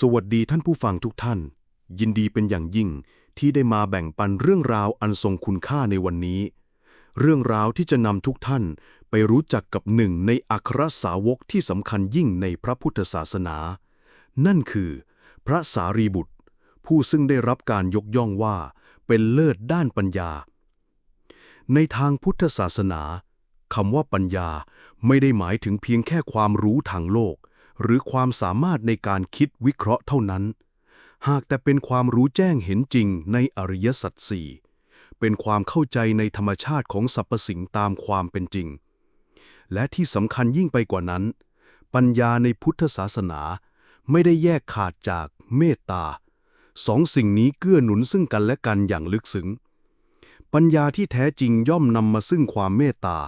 สวัสดีท่านผู้ฟังทุกท่าน ยินดีเป็นอย่างยิ่งที่ได้มาแบ่งปันเรื่องราวอันทรงคุณค่าในวันนี้ เรื่องราวที่จะนำทุกท่านไปรู้จักกับหนึ่งในอัครสาวกที่สำคัญยิ่งในพระพุทธศาสนา นั่นคือ พระสารีบุตร ผู้ซึ่งได้รับการยกย่องว่าเป็นเลิศด้านปัญญา ในทางพุทธศาสนาคำว่าปัญญาไม่ได้หมายถึงเพียงแค่ความรู้ทางโลก หรือความสามารถในการคิดวิเคราะห์เท่านั้น หากแต่เป็นความรู้แจ้งเห็นจริงในอริยสัจสี่เป็นความเข้าใจในธรรมชาติของสรรพสิ่งตามความเป็นจริง และที่สำคัญยิ่งไปกว่านั้น ปัญญาในพุทธศาสนาไม่ได้แยกขาดจากเมตตาสองสิ่งนี้เกื้อหนุนซึ่งกันและกันอย่างลึกซึ้ง ปัญญาที่แท้จริงย่อมนำมาซึ่งความเมตตา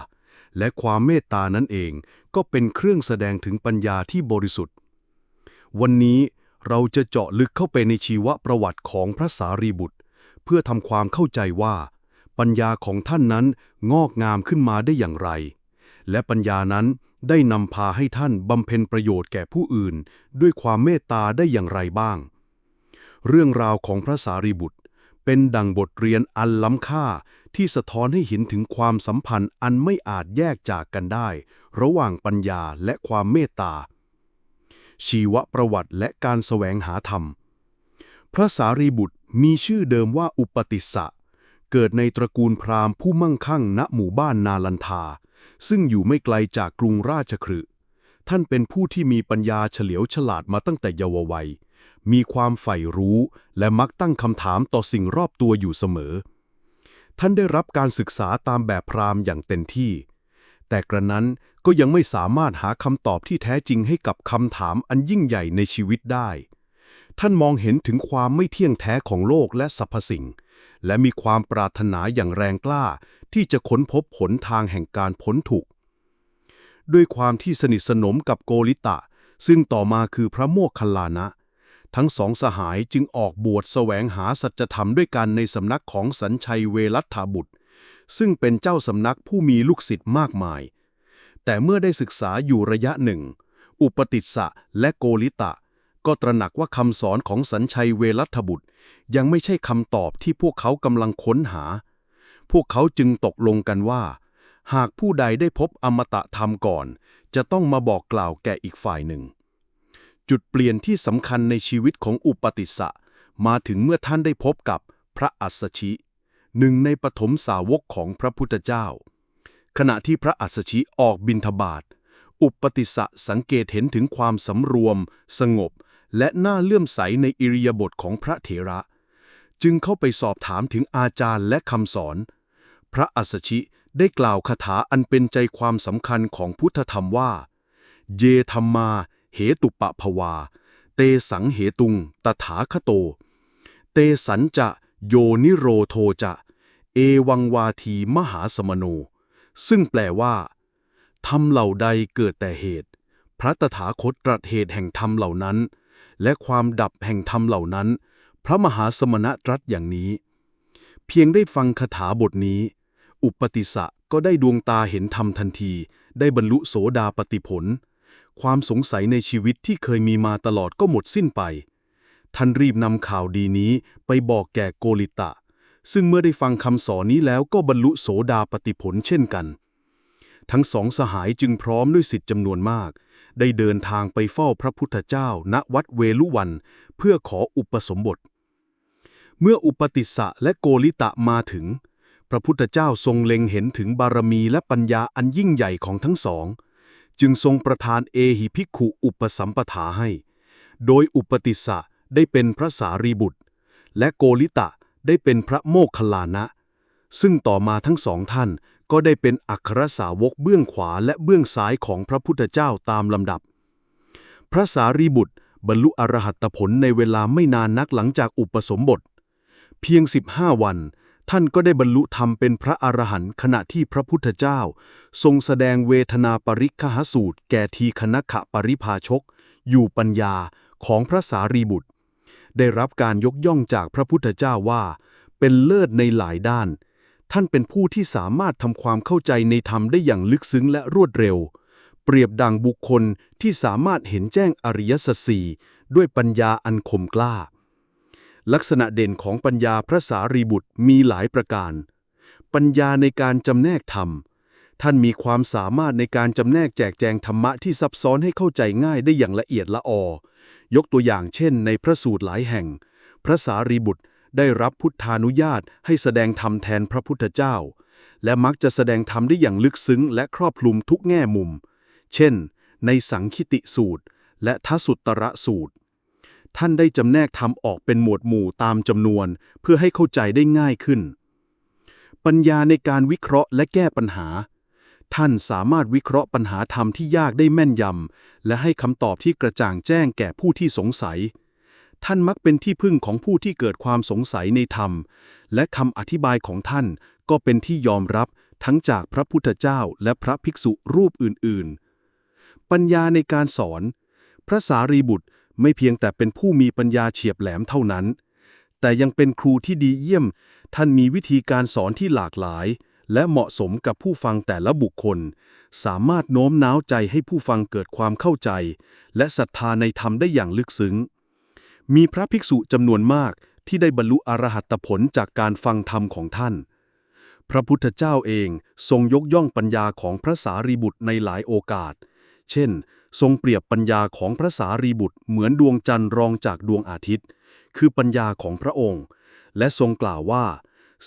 และความเมตตานั้นเองก็เป็นเครื่องแสดงถึงปัญญาที่บริสุทธิ์ วันนี้เราจะเจาะลึกเข้าไปในชีวประวัติของพระสารีบุตร เพื่อทำความเข้าใจว่า ปัญญาของท่านนั้นงอกงามขึ้นมาได้อย่างไร และปัญญานั้นได้นำพาให้ท่านบำเพ็ญประโยชน์แก่ผู้อื่น ด้วยความเมตตาได้อย่างไรบ้าง เรื่องราวของพระสารีบุตร เป็นดังบทเรียนอันล้ำค่าที่สะท้อนให้เห็นถึงความสัมพันธ์อันไม่อาจแยกจากกันได้ ระหว่างปัญญาและความเมตตา ชีวประวัติและการแสวงหาธรรม พระสารีบุตรมีชื่อเดิมว่าอุปติสสะ เกิดในตระกูลพราหมณ์ผู้มั่งคั่งณหมู่บ้านนาลันทา ซึ่งอยู่ไม่ไกลจากกรุงราชคฤห์ท่านเป็นผู้ที่มีปัญญาเฉลียวฉลาดมาตั้งแต่เยาว์วัย มีความใฝ่รู้ และมักตั้งคำถามต่อสิ่งรอบตัวอยู่เสมอ ท่านได้รับการศึกษาตามแบบพราหมณ์อย่างเต็มที่ แต่กระนั้นก็ยังไม่สามารถหาคำตอบที่แท้จริงให้กับคำถามอันยิ่งใหญ่ในชีวิตได้ ท่านมองเห็นถึงความไม่เที่ยงแท้ของโลกและสรรพสิ่ง และมีความปรารถนาอย่างแรงกล้า ที่จะค้นพบผลทางแห่งการพ้นทุกข์ด้วยความที่สนิทสนมกับโกริตะ ซึ่งต่อมาคือพระโมคคัลลานะ ทั้งสองสหายจึงออกบวชแสวงหาสัจธรรมด้วยกันในสำนักของสัญชัยเวรัตถาบุตร ซึ่งเป็นเจ้าสำนักผู้มีลูกศิษย์มากมาย แต่เมื่อได้ศึกษาอยู่ระยะหนึ่ง อุปติสสะและโกริตะ ก็ตระหนักว่าคำสอนของสัญชัยเวรัตถบุตร ยังไม่ใช่คำตอบที่พวกเขากำลังค้นหา พวกเขาจึงตกลงกันว่า หากผู้ใดได้พบอมตะธรรมก่อน จะต้องมาบอกกล่าวแก่อีกฝ่ายหนึ่ง จุดเปลี่ยนที่สำคัญในชีวิตของอุปติสสะ มาถึงเมื่อท่านได้พบกับพระอัสสชิ หนึ่งในปฐมสาวกของพระพุทธเจ้า ขณะที่พระอัสสชิออกบินทบาท อุปติสสะสังเกตเห็นถึงความสำรวม สงบ และน่าเลื่อมใสในอิริยาบถของพระเถระ จึงเข้าไปสอบถามถึงอาจารย์และคำสอน พระอัสสชิได้กล่าวคาถาอันเป็นใจความสำคัญของพุทธธรรมว่า เยธรรมา เหตุปะภวา เตสังเหตุง ตถาคโต เตสัญจะโยนิโรโทจะ เอวังวาทีมหาสมโน ซึ่งแปลว่าธรรมเหล่าใดเกิดแต่เหตุ พระตถาคตตรัสเหตุแห่งธรรมเหล่านั้น และความดับแห่งธรรมเหล่านั้น พระมหาสมณะตรัสอย่างนี้ เพียงได้ฟังคาถาบทนี้ อุปติสสะก็ได้ดวงตาเห็นธรรมทันที ได้บรรลุโสดาปติผล ความสงสัยในชีวิตที่เคยมีมาตลอดก็หมดสิ้นไป ท่านรีบนำข่าวดีนี้ไปบอกแก่โกริตะ ซึ่งเมื่อได้ฟังคำสอนนี้แล้วก็บรรลุโสดาปติผลเช่นกัน ทั้งสองสหายจึงพร้อมด้วยสิทธิจำนวนมาก ได้เดินทางไปเฝ้าพระพุทธเจ้า ณวัดเวลุวัน เพื่อขออุปสมบท เมื่ออุปติสสะและโกริตะมาถึง พระพุทธเจ้าทรงเล็งเห็นถึงบารมีและปัญญาอันยิ่งใหญ่ของทั้งสอง จึงทรงประทานเอหิภิกขุอุปสัมปทาให้ โดยอุปติสสะได้เป็นพระสารีบุตร และโกริตะได้เป็นพระโมคคัลลานะ ซึ่งต่อมาทั้งสองท่านก็ได้เป็นอัครสาวกเบื้องขวาและเบื้องซ้ายของพระพุทธเจ้าตามลำดับ พระสารีบุตรบรรลุอรหัตผลในเวลาไม่นานนักหลังจากอุปสมบท เพียง 15 วัน ท่านก็ได้บรรลุธรรมเป็นพระอรหันต์ขณะที่พระพุทธเจ้า ทรงแสดงเวทนาปริคหสูตร แก่ทีคณขะปริภาชก อยู่ปัญญาของพระสารีบุตร ได้รับการยกย่องจากพระพุทธเจ้าว่า เป็นเลิศในหลายด้าน ท่านเป็นผู้ที่สามารถทำความเข้าใจในธรรมได้อย่างลึกซึ้งและรวดเร็ว เปรียบดังบุคคลที่สามารถเห็นแจ้งอริยสัจสี่ด้วยปัญญาอันคมกล้า ลักษณะเด่นของปัญญาพระสารีบุตรมีหลายประการ ปัญญาในการจำแนกธรรม ท่านมีความสามารถในการจำแนกแจกแจงธรรมะที่ซับซ้อนให้เข้าใจง่ายได้อย่างละเอียดละออ ยกตัวอย่างเช่น ในพระสูตรหลายแห่ง พระสารีบุตรได้รับพุทธานุญาตให้แสดงธรรมแทนพระพุทธเจ้า และมักจะแสดงธรรมได้อย่างลึกซึ้งและครอบคลุมทุกแง่มุม เช่น ในสังคิติสูตร และทสุตตระสูตร ท่านได้จำแนกธรรมออกเป็นหมวดหมู่ตามจำนวน เพื่อให้เข้าใจได้ง่ายขึ้น ปัญญาในการวิเคราะห์และแก้ปัญหา ท่านสามารถวิเคราะห์ปัญหาธรรมที่ยากได้แม่นยำและให้คำตอบที่กระจ่างแจ้งแก่ผู้ที่สงสัย ท่านมักเป็นที่พึ่งของผู้ที่เกิดความสงสัยในธรรม และคำอธิบายของท่านก็เป็นที่ยอมรับทั้งจากพระพุทธเจ้าและพระภิกษุรูปอื่น ๆ ปัญญาในการสอน พระสารีบุตร ไม่เพียงแต่เป็นผู้มีปัญญาเฉียบแหลมเท่านั้น แต่ยังเป็นครูที่ดีเยี่ยม ท่านมีวิธีการสอนที่หลากหลาย และเหมาะสมกับผู้ฟังแต่ละบุคคล สามารถโน้มน้าวใจให้ผู้ฟังเกิดความเข้าใจ และศรัทธาในธรรมได้อย่างลึกซึ้ง มีพระภิกษุจำนวนมากที่ได้บรรลุอรหัตผลจากการฟังธรรมของท่าน พระพุทธเจ้าเองทรงยกย่องปัญญาของพระสารีบุตรในหลายโอกาส เช่น ทรงเปรียบปัญญาของพระสารีบุตรเหมือนดวงจันทร์รองจากดวงอาทิตย์ คือปัญญาของพระองค์ และทรงกล่าวว่า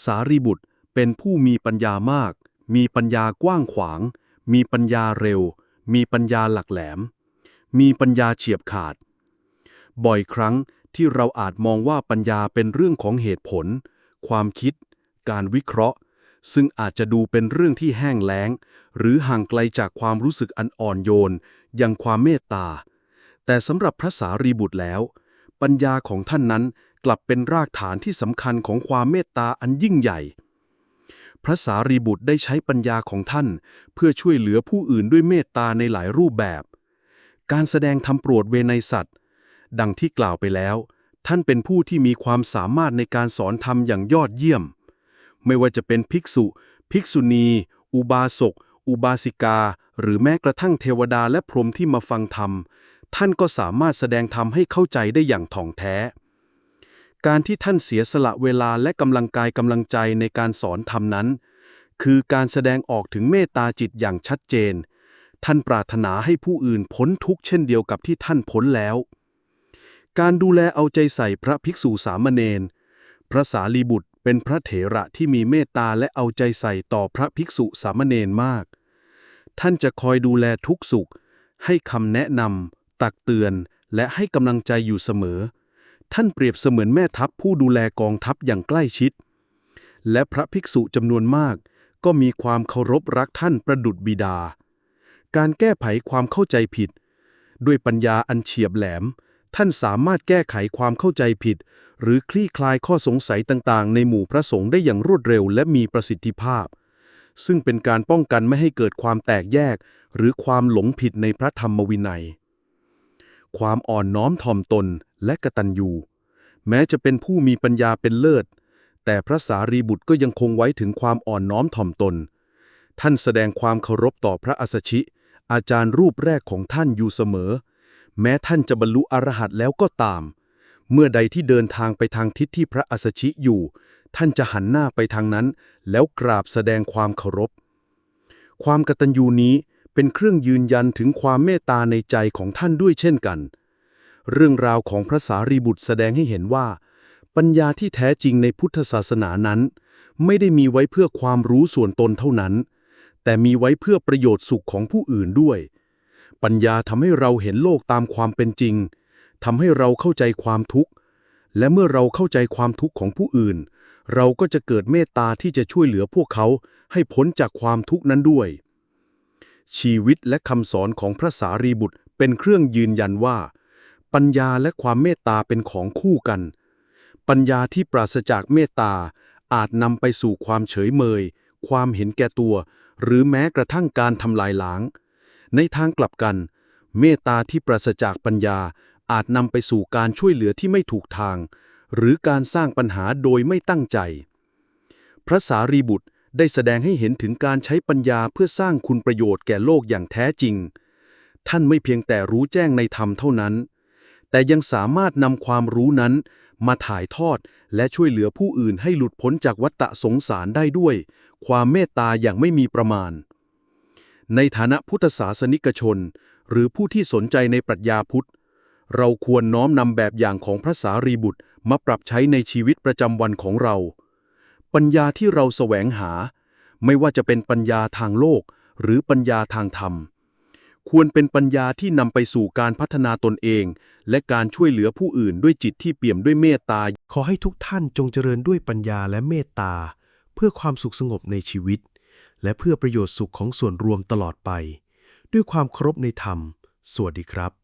สารีบุตรเป็นผู้มีปัญญามาก มีปัญญากว้างขวาง มีปัญญาเร็ว มีปัญญาหลักแหลม มีปัญญาเฉียบขาด บ่อยครั้งที่เราอาจมองว่าปัญญาเป็นเรื่องของเหตุผล ความคิด การวิเคราะห์ ซึ่งอาจจะดูเป็นเรื่องที่แห้งแล้ง หรือห่างไกลจากความรู้สึกอันอ่อนโยนอย่างความเมตตา แต่สำหรับพระสารีบุตรแล้ว ปัญญาของท่านนั้นกลับเป็นรากฐานที่สำคัญของความเมตตาอันยิ่งใหญ่ พระสารีบุตรได้ใช้ปัญญาของท่าน เพื่อช่วยเหลือผู้อื่นด้วยเมตตาในหลายรูปแบบ การแสดงธรรมโปรดเวไนสัตว์ ดังที่กล่าวไปแล้ว ท่านเป็นผู้ที่มีความสามารถในการสอนธรรมอย่างยอดเยี่ยม ไม่ว่าจะเป็นภิกษุ ภิกษุณี อุบาสก อุบาสิกา หรือแม้กระทั่งเทวดาและพรหมที่มาฟังธรรม ท่านก็สามารถแสดงธรรมให้เข้าใจได้อย่างถ่องแท้ การที่ท่านเสียสละเวลาและกำลังกายกำลังใจในการสอนธรรมนั้น คือการแสดงออกถึงเมตตาจิตอย่างชัดเจน ท่านปรารถนาให้ผู้อื่นพ้นทุกข์เช่นเดียวกับที่ท่านพ้นแล้วการดูแลเอาใจใส่พระภิกษุสามเณร พระสารีบุตร เป็นพระเถระที่มีเมตตาและเอาใจใส่ต่อพระภิกษุสามเณรมาก ท่านจะคอยดูแลทุกสุข ให้คำแนะนำตักเตือน และให้กำลังใจอยู่เสมอ ท่านเปรียบเสมือนแม่ทัพผู้ดูแลกองทัพอย่างใกล้ชิด และพระภิกษุจำนวนมาก ก็มีความเคารพรักท่านประดุจบิดา การแก้ไขความเข้าใจผิด ด้วยปัญญาอันเฉียบแหลม ท่านสามารถแก้ไขความเข้าใจผิด หรือคลี่คลายข้อสงสัยต่างๆ ในหมู่พระสงฆ์ได้อย่างรวดเร็วและมีประสิทธิภาพ ซึ่งเป็นการป้องกันไม่ให้เกิดความแตกแยก หรือความหลงผิดในพระธรรมวินัย ความอ่อนน้อมถ่อมตนและกตัญญูแม้จะเป็นผู้มีปัญญาเป็นเลิศ แต่พระสารีบุตรก็ยังคงไว้ถึงความอ่อนน้อมถ่อมตน ท่านแสดงความเคารพต่อพระอัสสชิ อาจารย์รูปแรกของท่านอยู่เสมอ แม้ท่านจะบรรลุอรหัตแล้วก็ตาม เมื่อใดที่เดินทางไปทางทิศที่พระอัสสชิอยู่ ท่านจะหันหน้าไปทางนั้น แล้วกราบแสดงความเคารพ ความกตัญญูนี้เป็นเครื่องยืนยันถึงความเมตตาในใจของท่านด้วยเช่นกัน เรื่องราวของพระสารีบุตรแสดงให้เห็นว่า ปัญญาที่แท้จริงในพุทธศาสนานั้น ไม่ได้มีไว้เพื่อความรู้ส่วนตนเท่านั้น แต่มีไว้เพื่อประโยชน์สุขของผู้อื่นด้วย ปัญญาทำให้เราเห็นโลกตามความเป็นจริง ทำให้เราเข้าใจความทุกข์ และเมื่อเราเข้าใจความทุกข์ของผู้อื่น เราก็จะเกิดเมตตาที่จะช่วยเหลือพวกเขาให้พ้นจากความทุกข์นั้นด้วย ชีวิตและคำสอนของพระสารีบุตรเป็นเครื่องยืนยันว่า ปัญญาและความเมตตาเป็นของคู่กัน ปัญญาที่ปราศจากเมตตาอาจนำไปสู่ความเฉยเมย ความเห็นแก่ตัว หรือแม้กระทั่งการทำลายล้าง ในทางกลับกัน เมตตาที่ปราศจากปัญญา อาจนำไปสู่การช่วยเหลือที่ไม่ถูกทาง หรือการสร้างปัญหาโดยไม่ตั้งใจ พระสารีบุตรได้แสดงให้เห็นถึงการใช้ปัญญาเพื่อสร้างคุณประโยชน์แก่โลกอย่างแท้จริง ท่านไม่เพียงแต่รู้แจ้งในธรรมเท่านั้น แต่ยังสามารถนำความรู้นั้น มาถ่ายทอดและช่วยเหลือผู้อื่นให้หลุดพ้นจากวัฏฏะสงสารได้ด้วย ความเมตตาอย่างไม่มีประมาณ ในฐานะพุทธศาสนิกชน หรือผู้ที่สนใจในปรัชญาพุทธ เราควรน้อมนำแบบอย่างของพระสารีบุตรมาปรับใช้ในชีวิตประจำวันของเรา ปัญญาที่เราแสวงหา ไม่ว่าจะเป็นปัญญาทางโลก หรือปัญญาทางธรรม ควรเป็นปัญญาที่นำไปสู่การพัฒนาตนเอง และการช่วยเหลือผู้อื่นด้วยจิตที่เปี่ยมด้วยเมตตา ขอให้ทุกท่านจงเจริญด้วยปัญญาและเมตตา เพื่อความสุขสงบในชีวิต และเพื่อประโยชน์สุขของส่วนรวมตลอดไป ด้วยความเคารพในธรรม สวัสดีครับ